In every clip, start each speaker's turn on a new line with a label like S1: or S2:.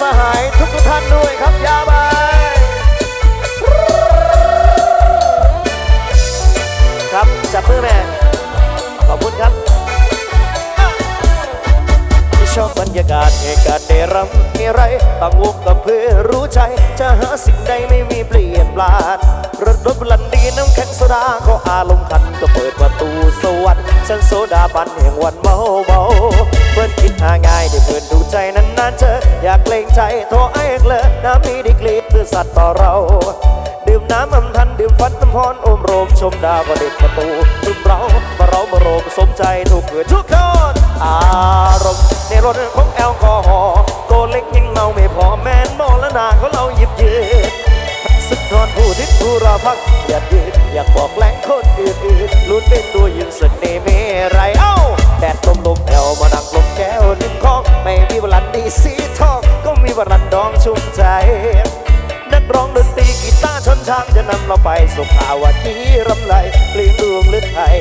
S1: สหายทุกทุกท่านด้วยครับยาบายครับจับมือแม่ขอบคุณครับที่ชอบบรรยากาศเหตุการได้รำมีไรต่างวงกับเพื่อรู้ใจ จะหาสิ่งใดไม่มีเปลี่ยนแปลานรถรถบลันดีน้ำแข็งโซดาก็อารมณ์ขันก็เปิดประตูสวรรค์ฉันโซดาบันแห่งวันเมาเบา อยากเกรงใจโทรไอ้เกลอน้ำมีดีกรีคือสัตว์ต่อเรา ดื่มน้ำอำทันดื่มฟันน้ำพรอมโรมชมดาวประดิษฐ์ประตูดื่มเรามาเรามาโรมสมใจทุกเกิดทุกคนอารมณ์ในรถของแอลกอฮอล์ตัวเล็กยังเมาไม่พอแมนมองและนาเขาเราหยิบยืดสุดทอนผู้ทิศผู้ราพักอยากยืดอยากบอกแรงคนอื่นๆลุ้นเป็นตัวยืนเสน่ห์เมไรเอ้าแดดลมลมแอลมานั่งลมแก้วริมคองไม่มีวันดีสี ชุ่มใจนักร้องดนตรีกีตาร์ชนช้างจะนำเราไปสุขาวดีรำไรเปลี่ยนดวงฤทัย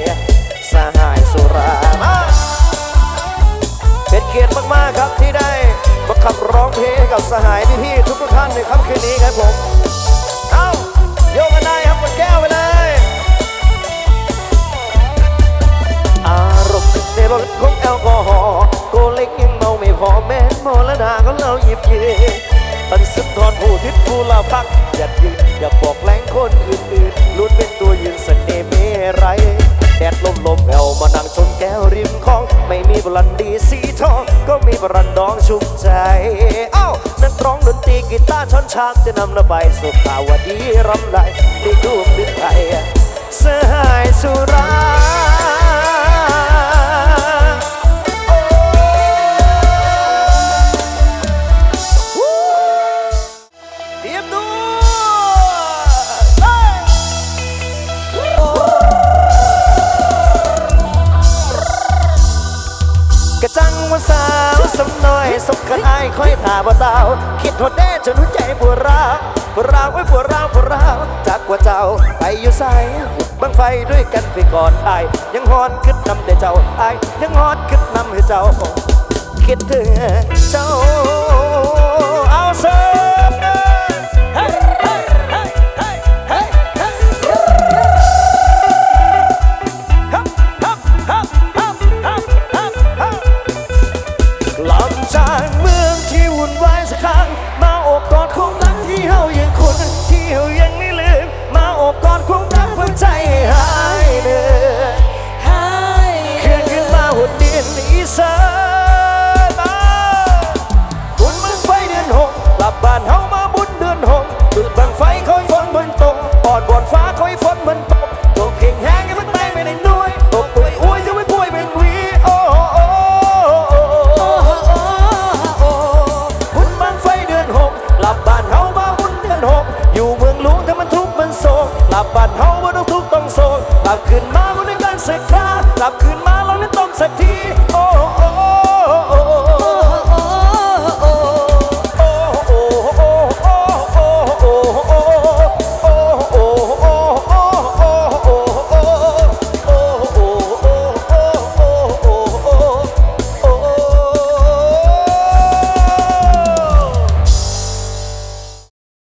S1: สหายสุรามาเป็นเกียรติมาก ๆ ครับที่ได้มาขับร้องเพลงกับสหายพี่ๆทุกท่านในค่ำคืนนี้ครับผม เอ้าโยกกันได้ครับบนแก้วไปเลย อารมณ์ในรถของแอลกอฮอล์โกเล็กยังเมาไม่พอแม่นมอละดาก็เราหยิบยื นตันสุดทอนผู้ทิศผู้ลาพักอยากยืนอยากบอกแรงคนอื่นๆล้วนเป็นตัวยืนเสน่ห์เมไรแดดลมลมแอวมานั่งชนแก้วริมคลอง ไม่มีบรันดีสีทอง ก็มีบรันดองชุ่มใจ เอ้านักร้องดนตรีกีตาร์ช้อนชากจะนำเราไปสุขาวดีรำไรในดวงดึกไทยสหายสุรา ว่าสาวสำน้อยสมกันอายค่อยตาบ่เตาคิดโทษแน่จนหัวใจปวดร้าวปวดร้าวไว้ปวดร้าวปวดร้าวจากว่าเจ้าไปอยู่ใสบังไฟด้วยกันไปก่อนอายยังฮอนขึ้นนำแต่เจ้าอายยังฮอนขึ้นนำให้เจ้าคิดถึงเจ้า เมืองที่วุ่นวายสักครั้ง มาโอบกอดความรักที่เฮายังคุ้นที่เฮายังไม่ลืม มาโอบกอดความรักหัวใจให้หายเหนื่อยเคลื่อนขึ้นมาหุ่นดินอีสานมาบุญบังไฟเดือนหกกลับบ้านเฮามาบุญเดือนหกจุดบังไฟคอยฝนบนตกปอดบอนฟ้าคอยฝนบนตก